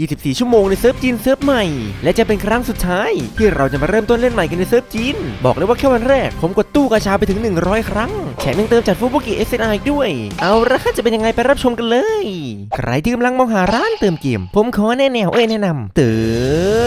24 ชั่วโมงในเซิร์ฟจีนเซิร์ฟใหม่ และจะเป็นครั้งสุดท้าย ที่เราจะมาเริ่มต้นเล่นใหม่กันในเซิร์ฟจีน บอกเลยว่าแค่วันแรก ผมกดตู้กาชาไปถึง 100 ครั้ง แถมยังเติมจัดฟูบุกิเอสไอีกด้วย เอาละจะเป็นยังไงไปรับชมกันเลย ใครที่กำลังมองหาร้านเติมเกม ผมขอแนะแนวเอ้ยแนะนำเติ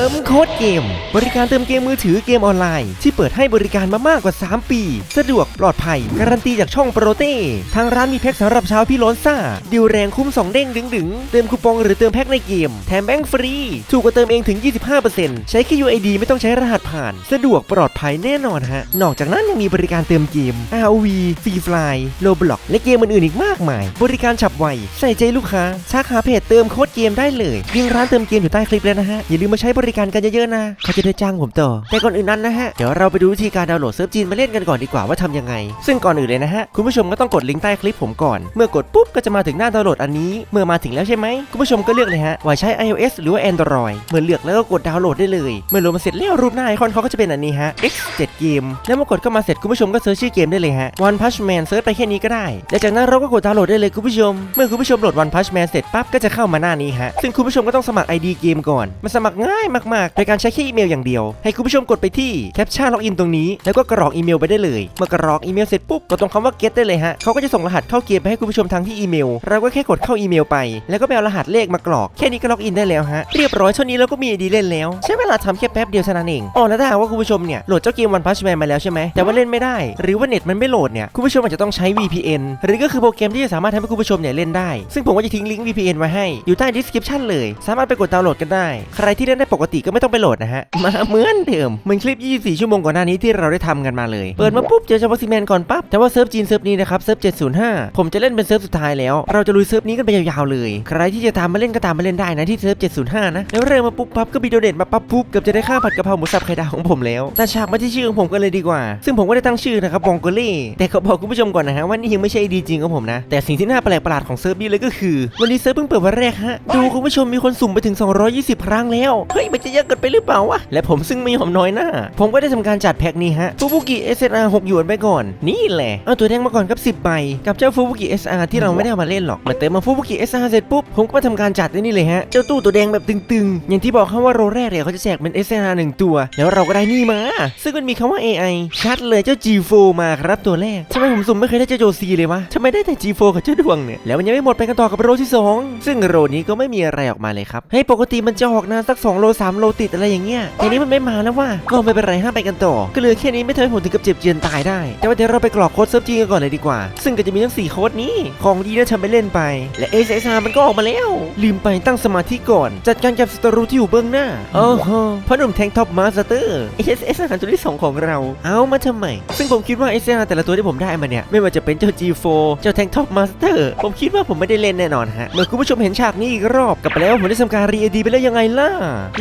มโค้ดเกม บริการเติมเกมมือถือเกมออนไลน์ ที่เปิดให้บริการมามากกว่า 3 ปี สะดวกปลอดภัยการันตีจากช่องโปรเต้ทางร้านมีแพ็คสำหรับชาวพี่โลนซ่าดิวแรงคุ้ม2เด้งดึงๆเติมคูปองหรือเติมแพ็คในเกมแมแบงค์ฟรี ถูกกว่าเติมเองถึง 25%ใช้แค่ UID ไม่ต้องใช้รหัสผ่าน สะดวกปลอดภัยแน่นอนฮะ นอกจากนั้นยังมีบริการเติมเกม ROV Free Fly Roblox และเกมอื่นๆอีกมากมาย บริการฉับไว ใส่ใจลูกค้าชักหาเพจเติมโค้ดเกมได้เลยยิงร้านเติมเกมอยู่ใต้คลิปแล้วนะฮะ อย่าลืมมาใช้บริการกันเยอะๆนะเขาจะได้จ้างผมต่อ แต่ก่อนอื่นนั้นนะฮะ เดี๋ยวเราไปดูวิธีการดาวน์โหลดเซิร์ฟจีนมาเล่นกันก่อนดีกว่าว่าทำยังไง ซึ่งก่อนอื่นเลยนะฮะ คุณผู้ชมก็ต้องกดลิงก์ใต้คลิปผมก่อน เมื่อกดปุ๊บก็จะมาถึงหน้าดาวน์โหลดอันนี้ เมื่อมาถึงแล้วใช่ไหมคุณผู้ชมก็เลือกเลยฮะว่าใช้ iOS หรือว่า Android เมื่อเลือกแล้วก็กดดาวน์โหลดได้เลย เมื่อโหลดมาเสร็จแล้วรูปหน้าไอคอนเขาก็จะเป็นอันนี้ฮะ X7 เกมแล้วเมื่อกดเข้ามาเสร็จคุณผู้ชมก็เซิร์ชชื่อเกมได้เลยฮะ One Punch Man เซิร์ชไปแค่นี้ก็ได้ และจากนั้นเราก็กดดาวน์โหลดได้เลยคุณผู้ชม เมื่อคุณผู้ชมโหลด One Punch Man เสร็จปั๊บก็จะเข้ามาหน้านี้ฮะ ซึ่งคุณผู้ชมก็ต้องสมัคร ID เกมก่อน มันสมัครง่ายมากๆโดยการใช้แค่อีเมลอย่างเดียว ให้คุณผู้ชมกดไปที่แคปชั่นล็อกอินตรงนี้ แล้วก็กรอกอีเมลไปได้เลย เมื่อกรอกอีเมลเสร็จปุ๊บกดตรงคำว่า get ได้เลยฮะเขาก็จะส่งรหัสเข้าเกมไปให้คุณผู้ชมทางที่อีเมล เราก็แค่กดเข้าอีเมลไป แล้วก็ไปเอารหัสเลขมากรอกแค่นี้ก็ล็อกอินได้แล้วฮะ เรียบร้อยเท่านี้เราก็มี ID เล่นแล้ว ใช้เวลาทำแค่แป๊บเดียวเท่านั้นเองอ๋อแล้วถ้าหากว่าคุณผู้ชมเนี่ยโหลดเจ้าเกม One Punch Man มาแล้วใช่ไหมแต่ว่าเล่นไม่ได้ หรือว่าเน็ตมันไม่โหลดเนี่ยคุณผู้ชมอาจจะต้องใช้ VPN หรือก็คือโปรแกรมที่จะสามารถทำให้คุณผู้ชมเนี่ยเล่นได้ ซึ่งผมก็จะทิ้งลิงก์ VPN ไว้ให้อยู่ใต้ description เลย สามารถไปกดดาวน์โหลดกันได้ ใครที่เล่นได้ปกติก็ไม่ต้องไปโหลดนะฮะมาเหมือนเดิมเหมือนคลิป 24 ชั่วโมงก่อนหน้านี้ที่เราได้ทำกันมาเลยเปิดมาปุ๊บเจอชาวซีแมนก่อนปั๊บแต่ว่าเซิร์ฟจีนเซิร์ฟนี้นะครับเซิร์ฟ705 ผมจะเล่นเป็นเซิร์ฟสุดท้ายแล้ว เราจะลุยเซิร์ฟนี้กันไปยาวๆเลย ใครที่จะตามมาเล่นก็ตามมาเล่นได้นะที่ซิร์ฟ705 นะ แล้วเริ่มมาปุ๊บปั๊บก็มีโดเนทมาปั๊บปุ๊บเกือบจะได้ค่าผัดกะเพราหมูสับไข่ดาวของผมแล้ว แต่ฉากมาที่ชื่อของผมกันเลยดีกว่า ซึ่งผมก็ได้ตั้งชื่อนะครับบองโกเล่แต่เขาบอกคุณผู้ชมก่อนนะฮะว่านี่ยังไม่ใช่ดีจริงของผมนะ แต่สิ่งที่น่าแปลกประหลาดของเซิร์ฟนี้เลยก็คือ วันนี้เซิร์ฟเพิ่งเปิดวันแรกฮะดูคุณผู้ชมมีคนสุ่มไปถึง 220 ครั้งแล้วเฮ้ยมันจะเยอะเกินไปหรือเปล่าวะและผมซึ่งไม่ยอมน้อยหน้าผมก็ได้ทำการจัดแพ็คนี้ฮะฟูบุกิ SNR 6หยวนไปก่อนนี่แหละเอาตัวแดงมาก่อนกับ10ใบกับเจ้าฟูบุกิ SR ที่เราไม่ได้มาเล่นหรอกมาเติมมาฟูบุกิ SR เสร็จปุ๊บผมก็มาทำการจัดไอ้นี่เลยฮะเจ้าตู้ตัวแดงแบบตึงๆ อย่างที่บอกเขาว่าโรแรกเนี่ยเขาจะแจกเป็น SNR หนึ่งตัว แล้วเราก็ได้นี่มา ซึ่งมันมีคำว่า AI ชัดเลยเจ้า G4 มาครับตัวแรกทำไมผมสุ่มไม่เคยได้เจ้าโจซีเลยวะทำไมได้แต่ G4 กับเจ้าดวงเนี่ย แล้วมันยังไม่หมดไปกันต่อกับโรที่ 2 ซึ่งโรนี้ก็ไม่มีอะไรออกมาเลยครับให้ปกติมันจะออกนานสัก2โล3โลติดอะไรอย่างเงี้ยทีนี้มันไม่มาแล้วว่าก็ไม่เป็นไรห้ามไปกันต่อ ก็เหลยแค่นี้ไม่ทำให้ผมถึงกับเจ็บเจียนตายได้ แต่ว่าเดี๋ยวเราไปกรอกโค้ดเซิร์ฟจีกันก่อนเลยดีกว่า ซึ่งก็จะมีทั้ง4โค้ดนี้ของดีนะทำไปเล่นไป และ SSR มันก็ออกมาแล้ว ลืมไปตั้งสมาธิก่อน จัดการกับศัตรูที่อยู่เบื้องหน้าโอ้โหพ่อหนุ่มแทงท็อปมาสเตอร์ SSR ตัวที่สองของเรา เอามาทำไม ซึ่งผมคิดว่า SSR แต่ละตัวที่ผมได้มาเนี่ย ไม่ว่าจะเป็นเจ้า G4 เจ้าแทงท็อปมาสเตอร์ผมคิดว่าผมไม่ได้เล่นแน่นอนฮะ เมื่อคุณผู้ชมเห็นฉากนี้อีกรอบกลับไปแล้วผมได้ทำการรีอดีไปแล้วยังไงล่ะ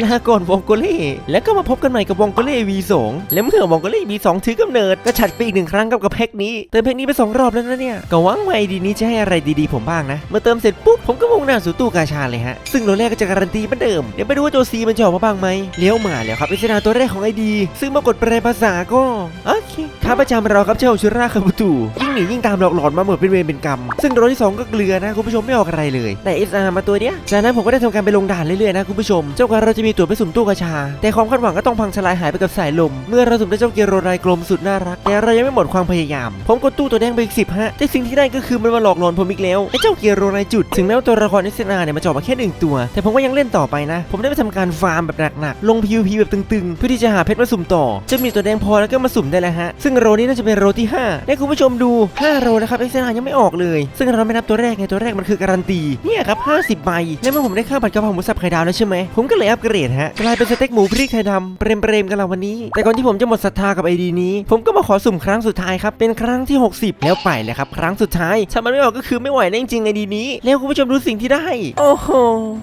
ลาก่อนวองโกเล่แล้วก็มาพบกันใหม่กับวองโกเล่ V2 และเมื่อวองโกเล่ V2 ถือกำเนิดก็ฉัดไปอีกหนึ่งครั้งกับกับแพ็กนี้เติมแพ็กนี้ไปสองรอบแล้วนะเนี่ยก็หวังว่าไอดีนี้จะให้อะไรดีๆผมบ้างนะเมื่อเติมเสร็จปุ๊บผมก็มุ่งหน้าสู่ตู้กาชาเลยฮะซึ่งโรแรกก็จะการันตีเหมือนเดิม เดี๋ยวไปดูว่าโจซีมันจะออกมาบ้างไหมเลี้ยวมาแล้วครับอิสนาตัวแรกของไอดี ซึ่งมากดแปลภาษาก็โอเคข้าประจำเราครับเจ้าชุราคาบุตูยิ่งหนียิ่งตามหลอกหลอนมาหมดเป็นเวรเป็นกรรม ซึ่งโรที่สองก็เกลือนะคุณผู้ชมไม่ออกอะไรเลย แต่ SR มาตัวเนี้ยจากนั้นผมก็ได้ทำการไปลงด่านเรื่อยๆนะคุณผู้ชม เจ้าการเราจะมีตั๋วไปสุ่มตู้กาชา แต่ความคาดหวังก็ต้องพังทลายหายไปกับสายลม เมื่อเราสุ่มได้เจ้าเกียร์โรไรกลมสุดน่ารัก แต่เรายังไม่หมดความพยายาม ผมกดตู้ตัวแดงไปอีกสิบฮะแต่สิ่งที่ได้ก็คือมันมาหลอกหลอนผมอีกแล้วไอ้เจ้าเกียร์โรไรจุด ถึงแม้ว่าตัวละคร SR เนี่ยมันจะออกมาแค่หนึ่งตัว แต่ผมก็ยังเล่นต่อไปนะ ผมได้ไปทำการฟาร์มแบบหนักๆ ลง PVP แบบตึงๆ เพื่อที่จะหาเพชรมาสุ่มต่อ จะมีตัวแดงพอแล้วก็มาสุ่มได้แล้วฮะ ซึ่งโรนี้น่าจะเป็นโรที่5ให้คุณผู้ชมดู 5 โรนะครับ SR ยังไม่ออกเลย ซึ่งเราไม่นับตัวแรกไงตัวแรกมันคือการันตี เนี่ยครับ 50 ใบ และเมื่อผมได้ข้าวผัดกะเพราหมูสับไข่ดาวแล้วใช่ไหม ผมก็เลยอัปเกรดฮะ กลายเป็นสเต็กหมูพริกไทยดำเปรมๆกันเราวันนี้ แต่ก่อนที่ผมจะหมดศรัทธากับไอดีนี้ ผมก็มาขอสุ่มครั้งสุดท้ายครับ เป็นครั้งที่ 60 แล้วไปเลยครับ ครั้งสุดท้ายถ้ามันไม่ออกก็คือไม่ไหวแล้วจริงไอดีนี้ แล้วคุณผู้ชมดูสิ่งที่ได้ โอ้โห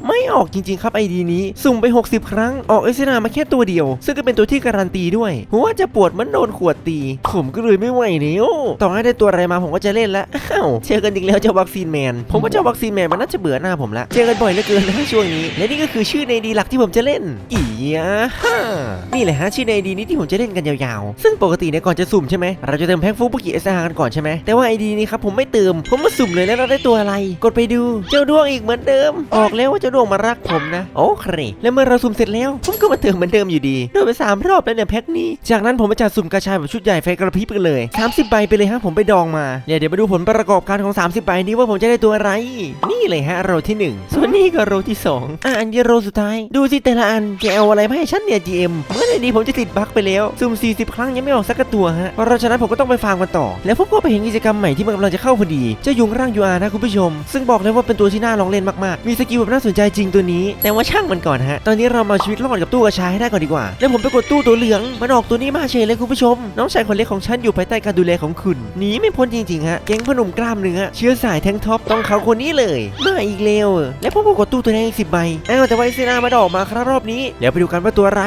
ไม่ไม่ออกจริงๆครับไอดีนี้ สุ่มไป 60 ครั้ง ออกเอสนามาแค่ตัวเดียว ซึ่งก็เป็นตัวที่การันตีด้วยหัวจะปวดมันโดนขวดตี ผมก็เลยไม่ไหวแล้วต่อให้ได้ตัวอะไรมาผมก็จะเล่นละอ้าวเจอกันอีกแล้วเจ้าวัคซีนแมน ผมว่าเจ้าวัคซีนแมนมันน่าจะเบื่อหน้าผมละเจอกันบ่อยเหลือเกินนะช่วงนี้ และนี่ก็คือชื่อในดีหลักที่ผมจะเล่นอียะฮ่านี่แหละฮะชื่อในดีนี้ที่ผมจะเล่นกันยาวๆ ซึ่งปกติเนี่ยก่อนจะสุ่มใช่ไหมเราจะเติมแพ็คฟูบุกิเอสอาร์กันก่อนใช่ไหมแต่ว่าไอดีนี้ครับผมไม่เติมผมมาสุ่มเลยแล้วเราได้ตัวอะไร กดไปดูเจ้าดวงอีกเหมือนเดิม ออกแล้วว่าเจ้าดวงมารักผมนะ โอเค แล้วเมื่อเราสุ่มเสร็จแล้ว ผมก็มาเติมเหมือนเดิมอยู่ดี โดนไปสามรอบแล้วเนี่ยแพ็คนี้ จากนั้นผมมาจัดสุ่มกระชายแบบชุดใหญ่ไฟกระพริบกันเลย 30 ใบไปเลยฮะผมไปดองมาเดี๋ยวเดี๋ยวมาดูผลประกอบการของ 30 ใบนี้ว่าผมจะได้ตัวอะไร นี่เลยฮะโรที่หนึ่งส่วนนี้ก็โรที่สองอะอันนี้โรสุดท้าย ดูสิแต่ละอันแกเอาอะไรมาให้ฉันเนี่ย GM เมื่อไหร่ดีผมจะติดบั๊กไปแล้วสุ่ม40 ครั้งยังไม่ออกสักตัวฮะเพราะฉะนั้นผมก็ต้องไปฟาร์มกันต่อ แล้วผมก็ไปเห็นกิจกรรมใหม่ที่มันกำลังจะเข้าพอดีเจ้ายุงร่าง UR นะคุณผู้ชม ซึ่งบอกเลยว่าเป็นตัวที่น่าลองเล่นมากๆมีสกิลแบบน่าสนใจจริงตัวนี้ แต่ว่าช่างมันก่อนฮะ ตอนนี้เรามาชีวิตรอดกับตู้กระชายให้ได้ก่อนดีกว่า แล้วผมไปกดตู้ตัวเหลือง มันออกตัวนี้มาเฉยเลยคุณผู้ชม น้องชายคนเล็กของฉันอยู่ภายใต้การดูแลของคุณ หนีไม่พ้นจริงๆฮะ แก๊งพอหนุ่มกล้ามเนื้อเชื้อสายแทงท็อปต้องเขาคนนี้เลยมาอีกเร็ว และผมก็กดตู้ตัวแดงสิบใบอ้าวแต่ว่าไอเซนามาดอกมาครับรอบนี้ เดี๋ยวไปดูกันว่าตัวไร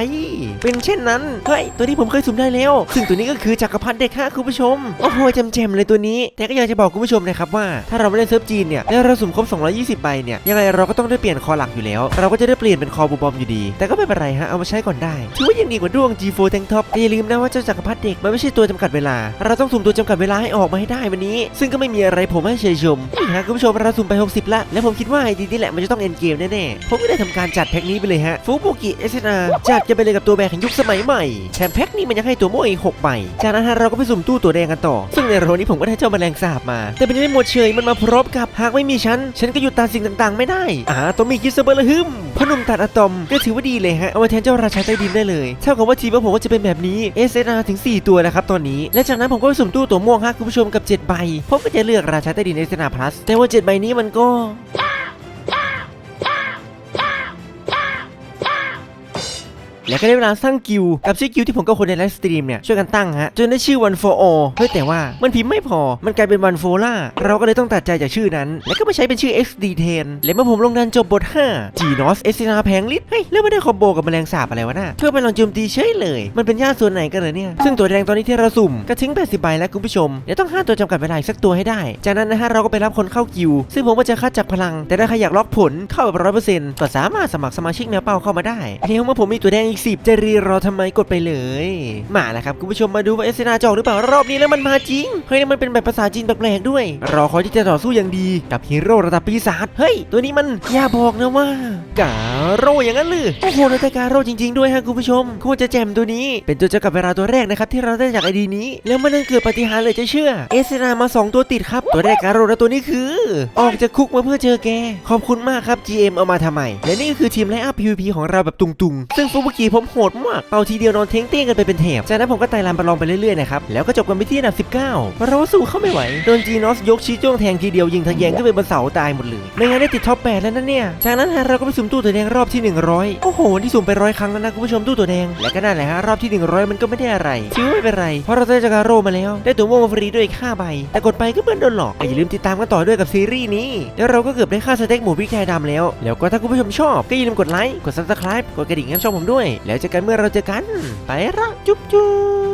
เป็นเช่นนั้น เฮ้ย ตัวนี้ผมเคยสุ่มได้แล้ว ซึ่งตัวนี้ก็คือจักรพรรดิเด็กฮะคุณผู้ชม โอ้โหแจมเลยตัวนี้ แต่ก็อยากจะบอกคุณผู้ชมนะครับว่า ถ้าเราไม่เล่นเซิร์ฟจีนเนี่ย แล้วเราสุ่มครบ 220 ใบเนี่ย ยังไงเราก็ต้องได้เปลี่ยนคอหลักอยู่แล้ว เราก็จะได้เปลี่ยนเป็นคอบูบอมอยู่ดี แต่ก็ไม่เป็นไรฮะ เอามาใช้ก่อนได้ถือว่ายังดีกว่าดวง G4 Tank Top แต่อย่าลืมนะว่าเจ้าจักรพรรดิเด็กมันไม่ใช่ตัวจำกัดเวลา เราต้องสุ่มตัวจำกัดเวลาให้ออกมาให้ได้วันนี้ ซึ่งก็ไม่มีอะไรผมให้เชยชมนี่ฮะคุณผู้ชมเราสุ่มไป 60 ละ และผมคิดว่าไอดีนี่แหละมันจะต้องเอ็นเกมแน่ๆผมก็ได้ทำการจัดแพ็คนี้ไปเลยฮะฟูบุกิเอสนาจัดจะไปเลยกับตัวแบกแห่งยุคสมัยใหม่แถมแพ็คนี้มันยังให้ตัวโม่อีก6ใบจากนั้นฮะเราก็ไปสุ่มตู้ตัวแดงกันต่อ ซึ่งในโรนี้ผมก็ได้เจ้าแมลงสาบมา แต่เป็นยังไม่หมดเฉยมันมาพร้อมกับหากไม่มีฉันฉันก็หยุดตาสิ่งต่างๆ ไม่ได้อ่าตัวมีคิสเบอร์ละฮึมพอหนุ่มตัดอะตอมก็ถือว่าดีเลยฮะ เอามาแทนเจ้าราชาใต้ดินได้เลยเท่ากับว่าทีมของผมก็จะเป็นแบบนี้ SNR ถึง 4 ตัวนะครับตอนนี้ และจากนั้นผมก็สุ่มตู้ตัวม่วงฮะคุณผู้ชมกับ 7 ใบผมก็จะเลือกราชาใต้ดิน SNR Plus แต่ว่า 7 ใบนี้มันก็ แล้วก็ได้เวลาสร้างกิลกับชื่อกิลที่ผมกับคนในไลฟ์สตรีมเนี่ยช่วยกันตั้งฮะจนได้ชื่อ One for All เฮ้ยแต่ว่ามันพิมพ์ไม่พอมันกลายเป็น One for l a เราก็เลยต้องตัดใจจากชื่อนั้น แล้วก็มาใช้เป็นชื่อ XD10 และเมื่อผมลงดันจบบท 5 Genos e s i n a แพงลิตเฮ้ยแล้วไม่ได้คอมโบกับแมลงสาบอะไรวะน่ะเพื่อไปลองโจมตีเฉยเลย มันเป็นญาติส่วนไหนกันเหรอเนี่ยซึ่งตัวแดงตอนนี้ที่เราสุ่มก็ทิ้ง 80 ใบแล้วคุณผู้ชมเดี๋ยวต้องห้าตัวจำกัดเวลาสักตัวให้ได้ จากนั้นนะฮะเราก็ไปรับคนเข้ากิลซึ่งผมก็จะคัดจากพลัง แต่ถ้าใครอยากล็อกผลเข้าแบบร้อยเปอร์เซ็นต์ก็สามารถสมัครสมาชิกแนวเป้าเข้ามาได้แล้วเมื่อผมมีตัวแดงอีก 10 จะรีรอทำไมกดไปเลย มาแล้วครับคุณผู้ชมมาดูว่าเอสเนาจอกหรือเปล่ารอบนี้แล้วมันมาจริง เฮ้ยมันเป็นแบบภาษาจีนแปลกๆด้วย รอคอยที่จะต่อสู้อย่างดีกับฮีโร่ระดับปีศาจ เฮ้ย ตัวนี้มันอย่าบอกนะว่ากาโร่อย่างนั้นเลยโอ้โหนาตากาโร่จริง ๆด้วยฮะคุณผู้ชมโคตรจะแจ่มตัวนี้ เป็นตัวเจ้ากับเวลาตัวแรกนะครับที่เราได้จากไอดีนี้ แล้วมันนั่นเกิดปฏิหารเลยจะเชื่อเอสเนามาสองตัวติดครับ ตัวแรกกาโร่และตัวนี้คือ ออกจากคุกมาเพื่อเจอแก ขอบคุณมากครับ GM เอามาทำไม และนี่ก็คือทีมไลอัพ PVP ของเราแบบตุงๆ ซึ่งฟุบุกิีผมโหดมาก เอาทีเดียวนอนเท้งเตี้ยกันไปเป็นแถบ จากนั้นผมก็ไต่ลานประลองไปเรื่อยๆนะครับ แล้วก็จบกันไปที่อันดับ 19 เราสู้เข้าไม่ไหว โดนจีนอสยกชี้จ้วงแทงทีเดียวยิงทะแยงขึ้นไปบนเสาตายหมดเลย ไม่งั้นได้ติดท็อป 8 แล้วนั่นเนี่ย จากนั้นฮะเราก็ไปสุ่มตู้ตัวแดงรอบที่ 100 โอ้โหที่สุ่มไปร้อยครั้งแล้วนะคุณผู้ชมตู้ตัวแดง และก็นั่นแหละฮะรอบที่ 100 มันก็ไม่ได้อะไรถือว่าไม่เป็นไร เพราะเราได้จากาโร่มาแล้ว ได้ตัวโมมาฟรีด้วยอีก5ใบ แต่กดไปก็เหมือนโดนหลอกอย่าลืมติดตามกันต่อด้วยกับซีรีส์นี้ แล้วเราก็เกือบได้ค่าสเต็กหมูพริกไทยดำแล้ว แล้วก็ถ้าคุณผู้ชมชอบก็อย่าลืมกดไลค์ กด subscribe กดกระดิ่งให้ช่องผมด้วยแล้วเจอกันเมื่อเราเจอกัน ไปละจุ๊บจุ๊บ